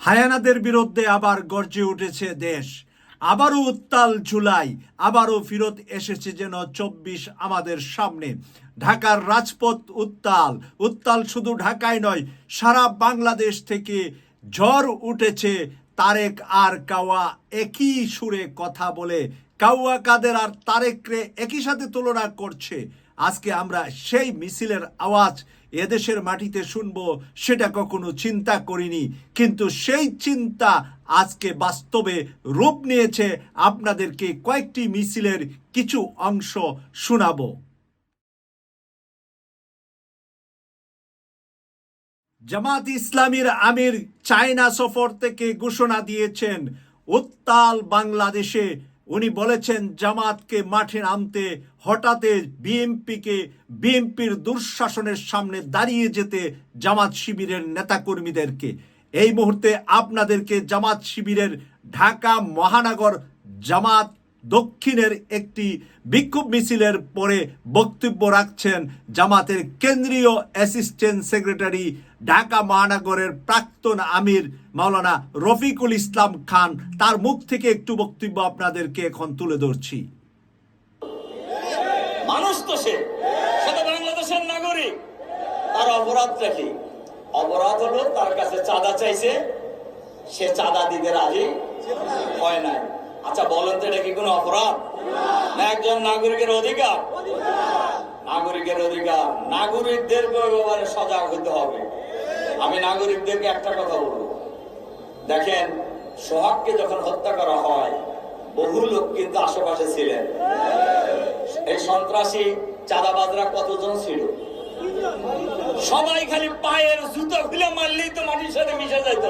হায়ানাদের বিরুদ্ধে আবার গর্জে উঠেছে দেশ। আবারও উত্তাল জুলাই আবারও ফিরত এসেছে যেন চব্বিশ আমাদের সামনে। ঢাকার রাজপথ উত্তাল উত্তাল শুধু ঢাকায় নয়, সারা বাংলাদেশ থেকে ঝড় উঠেছে তারেক আর কাওয়া একই সুরে কথা বলে কাউয়া কাদের আর তারেকরে একই সাথে তুলনা করছে। আজকে আমরা সেই মিছিলের আওয়াজ এদেশের মাটিতে শুনব, সেটা কখনো চিন্তা করিনি। কিন্তু সেই চিন্তা আজকে বাস্তবে রূপ নিয়েছে। আপনাদেরকে কয়েকটি মিছিলের কিছু অংশ শোনাবো। জামাত ইসলামীর আমির চায়না সফর থেকে ঘোষণা দিয়েছেন, উত্তাল বাংলাদেশে উনি বলেছেন, জামাতকে মাঠে নামতে হঠাতে বিএমপিকে, বিএমপির দুঃশাসনের সামনে দাঁড়িয়ে যেতে জামাত শিবিরের নেতাকর্মীদেরকে। এই মুহূর্তে আপনাদেরকে জামাত শিবিরের ঢাকা মহানগর জামাত দক্ষিণের একটি বিক্ষোভ মিছিলের পরে বক্তব্য রাখছেন জামাতের কেন্দ্রীয় অ্যাসিস্ট্যান্ট সেক্রেটারি ঢাকা মহানগরের প্রাক্তন আমির মাওলানা রফিকুল ইসলাম খান। তার মুখ থেকে একটু বক্তব্য আপনাদেরকে এখন তুলে ধরছি। মানুষ তো সে। বাংলাদেশের নাগরিক। তার কি? অপরাধ হলো তার কাছে চাঁদা চাইছে, সে চাঁদা দিতে রাজি হয় নাই। আচ্ছা বলেন তো এটা কি কোনো অপরাধ? না একজন নাগরিকের অধিকার? নাগরিকের অধিকার। নাগরিকদেরকে ওই ব্যাপারে সজাগ হতে হবে। আমি নাগরিকদেরকে একটা কথা বলব। দেখেন, সোহাগকে যখন হত্যা করা হয়, বহু লোক কিন্তু আশেপাশে ছিলেন। এই সন্ত্রাসী চাঁদাবাজরা কতজন ছিল? সবাই খালি পায়ের জুতো খুলে মারলেই তো মাটির সাথে মিশে যেত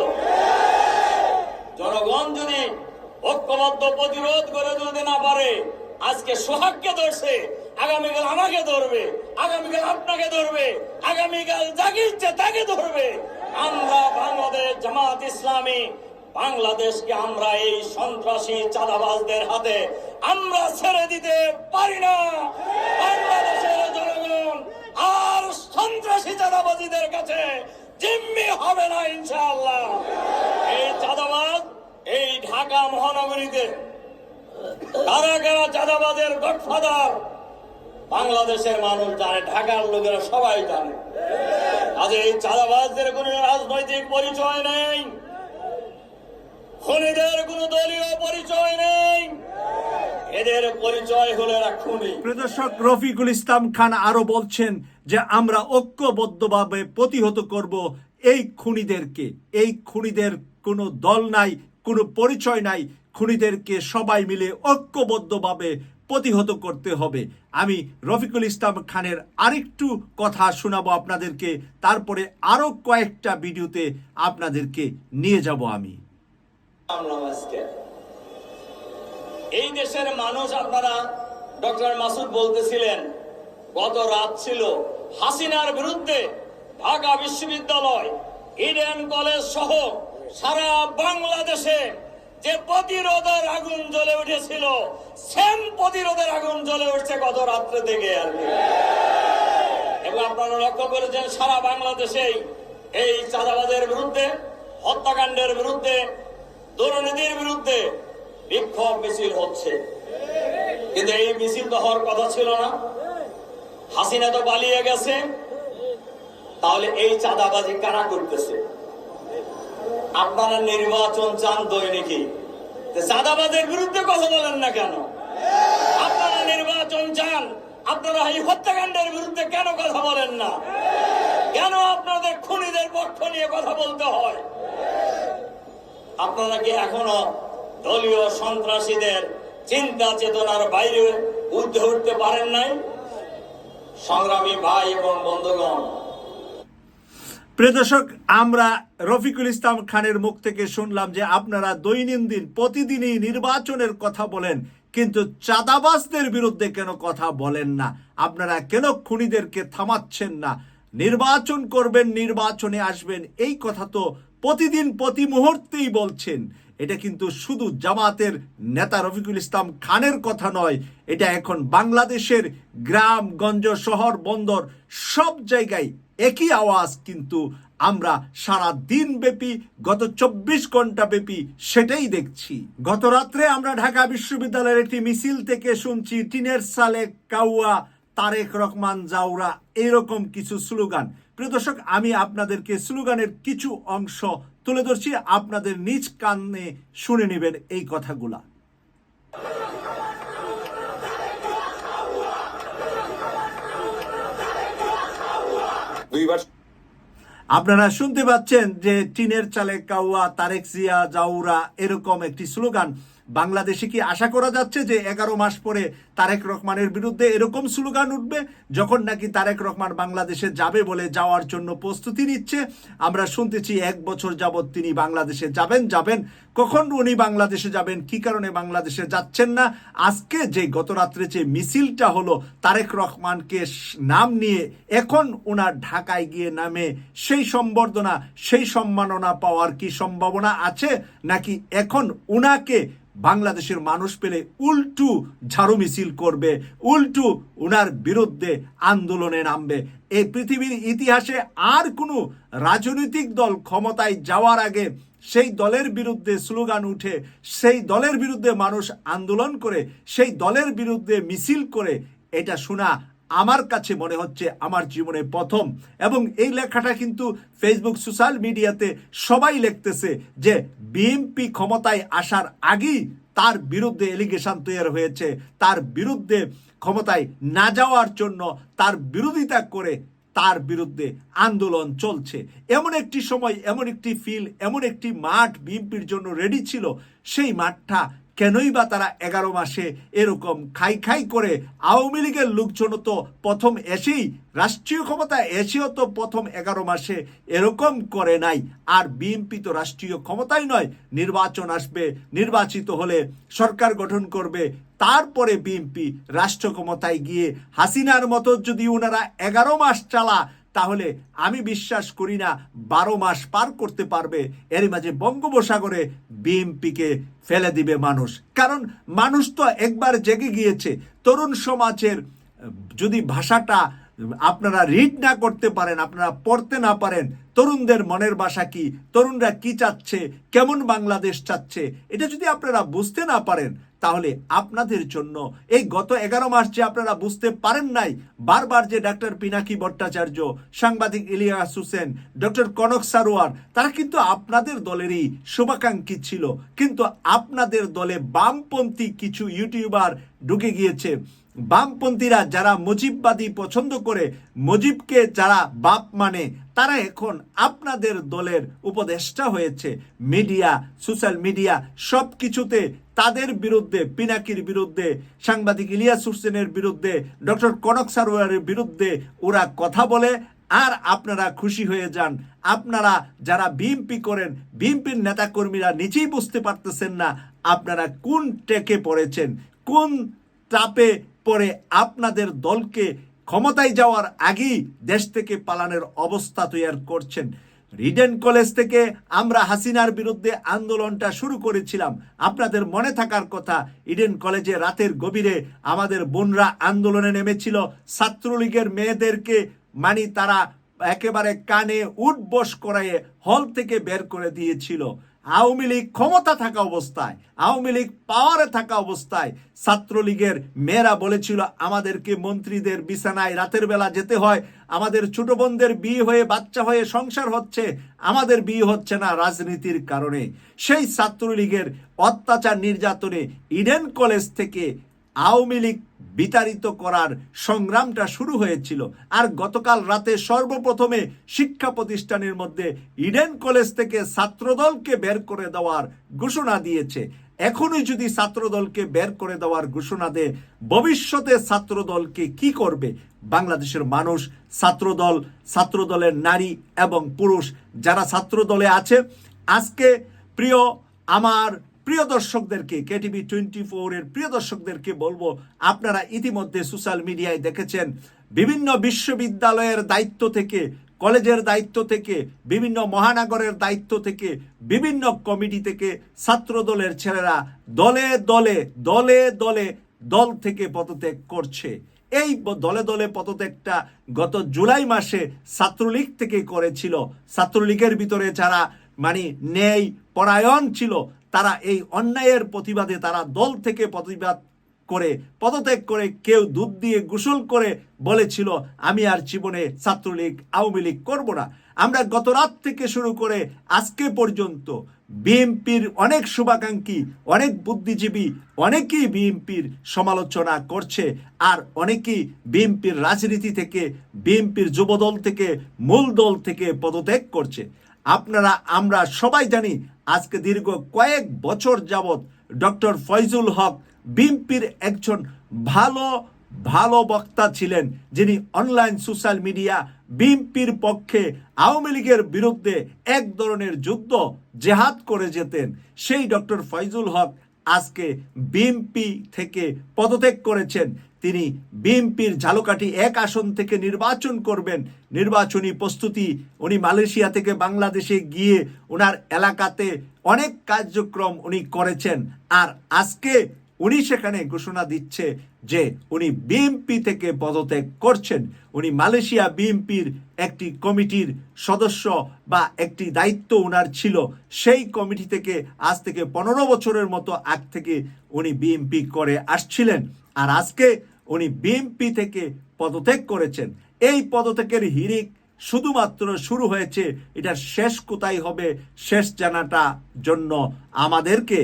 জনগণ যদি ঐক্যবদ্ধ প্রতিরোধ করে যদি না পারে, আজকে সোহাগকে ধরছে, আগামীকাল আমাকে ধরবে, আগামীকাল আপনাকে ধরবে, আগামীকাল যাকে ইচ্ছে তাকে ধরবে। আমরা বাংলাদেশ জামাত ইসলামী, বাংলাদেশকে আমরা এই সন্ত্রাসী চাঁদাবাজদের হাতে আমরা ছেড়ে দিতে পারি না। বাংলাদেশের জনগণ আর সন্ত্রাসী চাঁদাবাজীদের কাছে জিম্মি হবে না, ইনশাআল্লাহ। এই চাঁদাবাজ এই ঢাকা মহানগরীতে কারা কারা চাঁদাবাজের গডফাদার বাংলাদেশের মানুষ জানে, ঢাকার লোকেরা সবাই জানে। আজ এই চাঁদাবাজদের কোনো রাজনৈতিক পরিচয় নেই। খুনিদের কোনো দলীয় পরিচয় নেই। এদের পরিচয় হলো এরা খুনি। প্রদর্শক রফিকুল ইসলাম খান আরও বলছেন যে আমরা ঐক্যবদ্ধভাবে প্রতিহত করব এই খুনিদেরকে। এই খুনিদের কোনো দল নাই কোনো পরিচয় নাই। খুনিদেরকে সবাই মিলে ঐক্যবদ্ধভাবে প্রতিহত করতে হবে। আমি রফিকুল ইসলাম খানের আরেকটু কথা শোনাবো আপনাদেরকে। তারপরে আরও কয়েকটা ভিডিওতে আপনাদেরকে নিয়ে যাব আমি। এই দেশের মানুষ আপনারা ডক্টর মাসুদ বলতেছিলেন, গত রাত ছিল হাসিনার বিরুদ্ধে ঢাকা বিশ্ববিদ্যালয়, ইডেন কলেজ সহ সারা বাংলাদেশে যে প্রতিরোধের আগুন জ্বলে উঠেছিল, সেম প্রতিরোধের আগুন জ্বলে উঠছে গত রাত্রে থেকে আর এবং আপনারা লক্ষ্য করেছেন, সারা বাংলাদেশেই এই চাঁদাবাজের বিরুদ্ধে, হত্যাকাণ্ডের বিরুদ্ধে, দুর্নীতির বিরুদ্ধে বিক্ষোভ মিছিল হচ্ছে। কিন্তু এই মিছিল তো হওয়ার কথা ছিল না। হাসিনা তো পালিয়ে গেছে। তাহলে এই চাঁদাবাজি কারা করতেছে? আপনারা নির্বাচন চান দৈনিকই। তো চাঁদাবাজের বিরুদ্ধে কথা বলেন না কেন? আপনারা নির্বাচন চান, আপনারা এই হত্যাকাণ্ডের বিরুদ্ধে কেন কথা বলেন না? কেন আপনাদের খুনিদের পক্ষ নিয়ে কথা বলতে হয়? আপনারা কি এখনও দলীয় সন্ত্রাসীদের চিন্তা চেতনার বাইরে উঠতে উঠতে পারেন নাই? সংগ্রামী ভাই এবং বন্ধুগণ প্রিয় দর্শক, আমরা রফিকুল ইসলাম খানের মুখ থেকে শুনলাম যে আপনারা দৈনন্দিন, প্রতিদিনই নির্বাচনের কথা বলেন, কিন্তু চাঁদাবাজদের বিরুদ্ধে কেন কথা বলেন না? আপনারা কেন খুনিদেরকে থামাচ্ছেন না? নির্বাচন করবেন, নির্বাচনে আসবেন, এই কথা তো প্রতিদিন, প্রতি মুহূর্তেই বলছেন। এটা কিন্তু শুধু জামাতের নেতা রফিকুল ইসলাম খানের কথা নয়, এটা এখন বাংলাদেশের গ্রাম, গঞ্জ, শহর, বন্দর, সব জায়গায় একই আওয়াজ কিন্তু আমরা সারা দিন ব্যাপী গত চব্বিশ ঘণ্টা ব্যাপী সেটাই দেখছি। গত রাত্রে আমরা ঢাকা বিশ্ববিদ্যালয়ের একটি মিছিল থেকে শুনছি, টিনের সালে কাউয়া, তারেক রহমান জাউরা এরকম কিছু স্লোগান। প্রিয় দর্শক, আমি আপনাদেরকে স্লোগানের কিছু অংশ তুলে ধরছি। আপনাদের নিজ কানে শুনে নেবেন এই কথাগুলা। দুইবার। আপনারা শুনতে পাচ্ছেন যে টিনের চালে কাউয়া তারেক জিয়া জাউরা এরকম একটি স্লোগান। বাংলাদেশে কি আশা করা যাচ্ছে যে এগারো মাস পরে তারেক রহমানের বিরুদ্ধে এরকম স্লোগান উঠবে? যখন নাকি তারেক রহমান বাংলাদেশে যাবে বলে যাওয়ার জন্য প্রস্তুতি নিচ্ছে, আমরা শুনতেছি এক বছর যাবৎ তিনি বাংলাদেশে যাবেন যাবেন। কখন উনি বাংলাদেশে যাবেন? কি কারণে বাংলাদেশে যাচ্ছেন না? আজকে যে গত রাত্রে যে মিছিলটা হলো, তারেক রহমানকে নাম নিয়ে এখন ওনার ঢাকায় গিয়ে নামে সেই সম্বর্ধনা, সেই সম্মাননা পাওয়ার কি সম্ভাবনা আছে? নাকি এখন উনাকে বাংলাদেশের মানুষ পেলে উল্টু ঝাড়ু মিছিল করবে, উল্টু উনার বিরুদ্ধে আন্দোলনে নামবে। এই পৃথিবীর ইতিহাসে আর কোনো রাজনৈতিক দল ক্ষমতায় যাওয়ার আগে সেই দলের বিরুদ্ধে স্লোগান উঠে, সেই দলের বিরুদ্ধে মানুষ আন্দোলন করে, সেই দলের বিরুদ্ধে মিছিল করে, এটা শোনা আমার কাছে মনে হচ্ছে আমার জীবনে প্রথম। এবং এই লেখাটা কিন্তু ফেসবুক সোশ্যাল মিডিয়াতে সবাই লিখতেছে যে বিএনপি ক্ষমতায় আসার আগেই তার বিরুদ্ধে এলিগেশন তৈরি হয়েছে। তার বিরুদ্ধে ক্ষমতায় না যাওয়ার জন্য তার বিরোধিতা করে তার বিরুদ্ধে আন্দোলন চলছে। এমন একটি সময়, এমন একটি ফিল এমন একটি মাঠ বিএনপির জন্য রেডি ছিল। সেই মাঠটা কেনই বা তারা এগারো মাসে এরকম খাই খাই করে আওয়ামী লীগের লোকজন তো প্রথম এসেই, রাষ্ট্রীয় ক্ষমতা এসেও তো প্রথম এগারো মাসে এরকম করে নাই। আর বিএনপি তো রাষ্ট্রীয় ক্ষমতাই নয়, নির্বাচন আসবে, নির্বাচিত হলে সরকার গঠন করবে। তারপরে বিএনপি রাষ্ট্র ক্ষমতায় গিয়ে হাসিনার মতো যদি ওনারা এগারো মাস চালা তাহলে আমি বিশ্বাস করি না বারো মাস পার করতে পারবে এর মাঝে বঙ্গোপসাগরে বিএনপিকে ফেলে দিবে মানুষ। কারণ মানুষ তো একবার জেগে গিয়েছে, তরুণ সমাজের, যদি ভাষাটা আপনারা রিড না করতে পারেন, আপনারা পড়তে না পারেন, তরুণদের মনের ভাষা কি, তরুণরা কি চাচ্ছে, কেমন বাংলাদেশ চাচ্ছে, এটা যদি আপনারা বুঝতে না পারেন তাহলে আপনাদের জন্য এই গত এগারো মাস যে আপনারা বুঝতে পারেন নাই, বারবার যে ডাক্তার পিনাকি ভট্টাচার্য, সাংবাদিক ইলিয়াস হোসেন, ডক্টর কনক সারোয়ার, তারা কিন্তু আপনাদের দলেরই শুভাকাঙ্ক্ষী ছিল। কিন্তু আপনাদের দলে বামপন্থী কিছু ইউটিউবার ঢুকে গিয়েছে। বামপন্থীরা যারা মুজিববাদী পছন্দ করে, মুজিবকে যারা বাপ মানে তারা এখন আপনাদের দলের উপদেষ্টা হয়েছে। মিডিয়া, সোশ্যাল মিডিয়া সব কিছুতে তাদের বিরুদ্ধে, পিনাকির বিরুদ্ধে, সাংবাদিক ইলিয়াস হোসেনের বিরুদ্ধে, ডক্টর কনক সারোয়ারের বিরুদ্ধে ওরা কথা বলে, আর আপনারা খুশি হয়ে যান। আপনারা যারা বিএমপি করেন, বিএমপির নেতাকর্মীরা নিজেই বুঝতে পারতেছেন না আপনারা কোন টেকে পড়েছেন, কোন চাপে পরে আপনাদের দলকে ক্ষমতায় যাওয়ার আগেই দেশ থেকে পালানোর অবস্থা তৈরি করছেন। রিডেন কলেজ থেকে আমরা হাসিনার বিরুদ্ধে আন্দোলনটা শুরু করেছিলাম। আপনাদের মনে থাকার কথা, ইডেন কলেজে রাতের গভীরে আমাদের বোনরা আন্দোলনে নেমেছিল। ছাত্রলীগের মেয়েদেরকে মানি তারা একেবারে কানে উঠবস করাইয়ে হল থেকে বের করে দিয়েছিল। আওয়ামী লীগ ক্ষমতা থাকা অবস্থায়, আওয়ামী লীগ পাওয়ারে থাকা অবস্থায় ছাত্রলীগের মেয়েরা বলেছিল, আমাদেরকে মন্ত্রীদের বিছানায় রাতের বেলা যেতে হয়। আমাদের ছোট বোনদের বিয়ে হয়ে বাচ্চা হয়ে সংসার হচ্ছে। আমাদের বিয়ে হচ্ছে না রাজনীতির কারণে। সেই ছাত্রলীগের অত্যাচার নির্যাতনে ইডেন কলেজ থেকে আওয়ামী লীগ বিতাড়িত করার সংগ্রামটা শুরু হয়েছিল। আর গতকাল রাতে সর্বপ্রথমে শিক্ষা প্রতিষ্ঠানের মধ্যে ইডেন কলেজ থেকে ছাত্রদলকে বের করে দেওয়ার ঘোষণা দিয়েছে। এখনই যদি ছাত্রদলকে বের করে দেওয়ার ঘোষণা দেয়, ভবিষ্যতে ছাত্রদলকে কি করবে? বাংলাদেশের মানুষ, ছাত্রদল, ছাত্রদলের নারী এবং পুরুষ, যারা ছাত্রদলে আছে, আজকে প্রিয় আমার প্রিয় দর্শকদেরকে কেটিভি টোয়েন্টি এর প্রিয় দর্শকদেরকে বলব, আপনারা ইতিমধ্যে সোশ্যাল মিডিয়ায় দেখেছেন, বিভিন্ন বিশ্ববিদ্যালয়ের দায়িত্ব থেকে, কলেজের দায়িত্ব থেকে, বিভিন্ন মহানগরের দায়িত্ব থেকে, বিভিন্ন কমিটি থেকে ছাত্রদলের ছেলেরা দলে দলে দলে দলে দল থেকে পদত্যাগ করছে। এই দলে দলে পদত্যাগটা গত জুলাই মাসে ছাত্রলীগ থেকে করেছিল। ছাত্রলীগের ভিতরে যারা মানে ন্যায় পরায়ণ ছিল তারা এই অন্যায়ের প্রতিবাদে তারা দল থেকে প্রতিবাদ করে, পদত্যাগ করে কেউ দুধ দিয়ে গোসল করে বলেছিল, আমি আর জীবনে ছাত্রলীগ, আওয়ামী লীগ করব না। আমরা গত রাত থেকে শুরু করে আজকে পর্যন্ত বিএনপির অনেক শুভাকাঙ্ক্ষী, অনেক বুদ্ধিজীবী, অনেকেই বিএনপির সমালোচনা করছে আর অনেকেই বিএনপির রাজনীতি থেকে, বিএনপির যুবদল থেকে, মূল দল থেকে পদত্যাগ করছে। আপনারা, আমরা সবাই জানি আজকে দীর্ঘ কয়েক বছর যাবৎ ডক্টর ফয়জুল হক বিএনপির একজন ভালো ভালো বক্তা ছিলেন, যিনি অনলাইন সোশ্যাল মিডিয়া বিএনপির পক্ষে আওয়ামী লীগের বিরুদ্ধে এক ধরনের যুদ্ধ জেহাদ করে যেতেন। সেই ডক্টর ফয়জুল হক আজকে বিএনপি থেকে পদত্যাগ করেছেন। তিনি বিএনপির ঝালকাঠি এক আসন থেকে নির্বাচন করবেন। নির্বাচনী প্রস্তুতি, উনি মালয়েশিয়া থেকে বাংলাদেশে গিয়ে ওনার এলাকাতে অনেক কার্যক্রম উনি করেছেন। আর আজকে উনি সেখানে ঘোষণা দিচ্ছে যে উনি বিএনপি থেকে পদত্যাগ করছেন। উনি মালয়েশিয়া বিএনপির একটি কমিটির সদস্য বা একটি দায়িত্ব ওনার ছিল। সেই কমিটি থেকে আজ থেকে পনেরো বছরের মতো আগ থেকে উনি বিএনপি করে আসছিলেন। আর আজকে উনি বিএনপি থেকে পদত্যাগ করেছেন। এই পদত্যাগের হিরিক শুধুমাত্র শুরু হয়েছে, এটা শেষ কোথায় হবে, শেষ জানাটা জন্য আমাদেরকে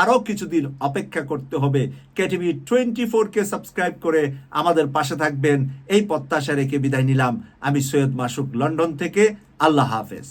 আরও কিছুদিন অপেক্ষা করতে হবে। কেটিভি টোয়েন্টি ফোরকে সাবস্ক্রাইব করে আমাদের পাশে থাকবেন। এই প্রত্যাশা রেখে বিদায় নিলাম। আমি সৈয়দ মাসুক, লন্ডন থেকে। আল্লাহ হাফেজ।